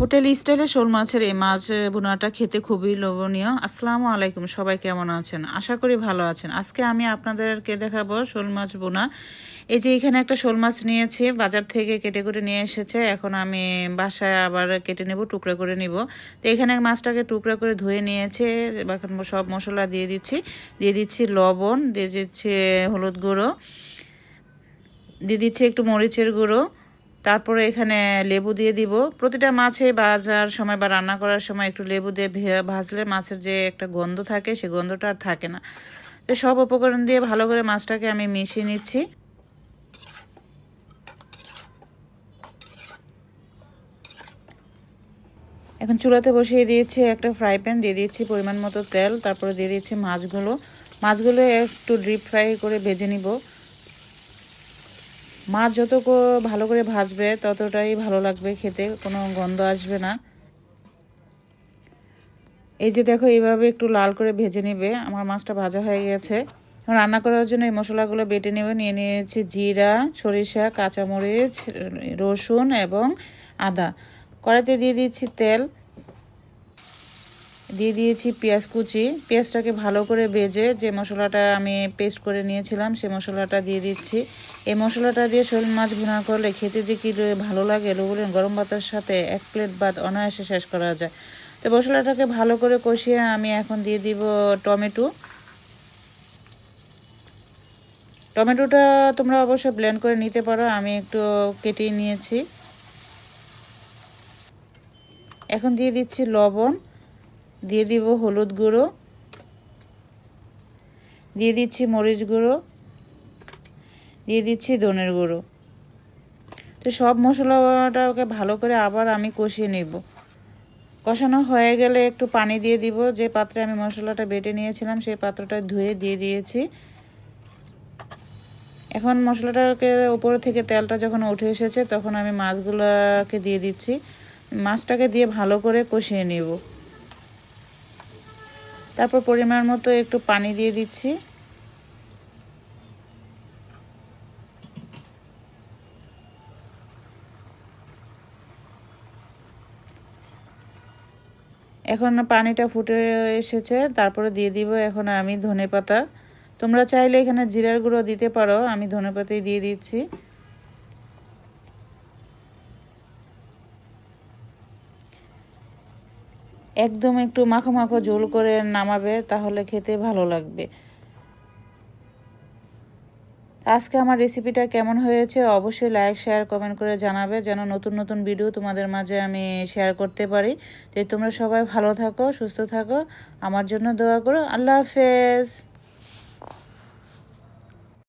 Hotel স্টাইলে শোল মাছের এই মাছ বোনাটা খেতে খুবই লোভনীয়। আসসালামু আলাইকুম, সবাই কেমন আছেন? আশা করি ভালো আছেন। আজকে আমি আপনাদেরকে দেখাবো শোল মাছ বোনা এই যে এখানে একটা শোল মাছ নিয়েছি, বাজার থেকে কেটে করে নিয়ে এসেছে। এখন আমি বাসায় আবার কেটে নেব, টুকরা করে নিব। তো এখানে মাছটাকে টুকরা করে ধুয়ে নিয়েছে, এখন সব মশলা দিয়ে দিচ্ছি। দিয়ে দিচ্ছি লবণ, দিয়ে দিচ্ছি হলুদ গুঁড়ো, দিয়ে দিচ্ছি একটু মরিচের গুঁড়ো। তারপরে এখানে লেবু দিয়ে দিব। প্রতিটা মাছে ভাজার সময় বা রান্না করার সময় একটু লেবু দিয়ে ভাজলে মাছের যে একটা গন্ধ থাকে, সে গন্ধটা আর থাকে না। তো সব উপকরণ দিয়ে ভালো করে মাছটাকে আমি মিশিয়ে নিচ্ছি। এখন চুলাতে বসিয়ে দিয়েছি একটা ফ্রাই প্যান দিয়ে দিয়েছি পরিমাণ মতো তেল, তারপরে দিয়ে দিয়েছি মাছগুলো। মাছগুলো একটু ডিপ ফ্রাই করে ভেজে নিব। মাছ যত ভালো করে ভাজবে, ততটাই ভালো লাগবে খেতে, কোনো গন্ধ আসবে না। এই যে দেখো, এইভাবে একটু লাল করে ভেজে নেবে। আমার মাছটা ভাজা হয়ে গেছে। রান্না করার জন্য এই মশলাগুলো বেটে নেবে। নিয়ে নিয়েছি জিরা, সরিষা, কাঁচামরিচ, রসুন এবং আদা। কড়াইতে দিয়ে দিচ্ছি তেল। দিয়ে দিয়েছি পেঁয়াজ কুচি। পেঁয়াজটাকে ভালো করে ভেজে যে মশলাটা আমি পেস্ট করে নিয়েছিলাম, সে মশলাটা দিয়ে দিচ্ছি। এই মশলাটা দিয়ে শোল মাছ ভুনা করলে খেতে যে কী ভালো লাগে বলেন, গরম ভাতের সাথে এক প্লেট ভাত অনায়াসে শেষ করা যায়। তো মশলাটাকে ভালো করে কষিয়ে আমি এখন দিয়ে দিব টমেটো। টমেটোটা তোমরা অবশ্যই ব্লেন্ড করে নিতে পারো, আমি একটু কেটে নিয়েছি। এখন দিয়ে দিচ্ছি লবণ। দিয়ে দিব হলুদ গুঁড়ো। দিয়ে দিচ্ছি মরিচ গুঁড়ো। দিয়ে দিচ্ছি ধনের গুঁড়ো। তো সব মশলাটাকে ভালো করে আবার আমি কষিয়ে নেব। কষানো হয়ে গেলে একটু পানি দিয়ে দিব। যে পাত্রে আমি মশলাটা বেটে নিয়েছিলাম, সেই পাত্রটা ধুয়ে দিয়ে দিয়েছি। এখন মশলাটাকে উপরে থেকে তেলটা যখন উঠে এসেছে, তখন আমি মাছগুলোকে দিয়ে দিচ্ছি। মাছটাকে দিয়ে ভালো করে কষিয়ে নেব। তারপর পরিমাণ মতো একটু পানি দিয়ে দিচ্ছি। এখন পানিটা ফুটে এসেছে, তারপরে দিয়ে দিব এখন আমি ধনে পাতা তোমরা চাইলে এখানে জিরার গুঁড়ো দিতে পারো, আমি ধনে পাতাই দিয়ে দিচ্ছি। একদম একটু মাখো মাখো ঝোল করে নামাবে, তাহলে খেতে ভালো লাগবে। আজকে আমার রেসিপিটা কেমন হয়েছে অবশ্যই লাইক শেয়ার কমেন্ট করে জানাবে, যেন নতুন নতুন ভিডিও তোমাদের মাঝে আমি শেয়ার করতে পারি। তো তোমরা সবাই ভালো থাকো, সুস্থ থাকো, আমার জন্য দোয়া করো। আল্লাহ হাফেজ।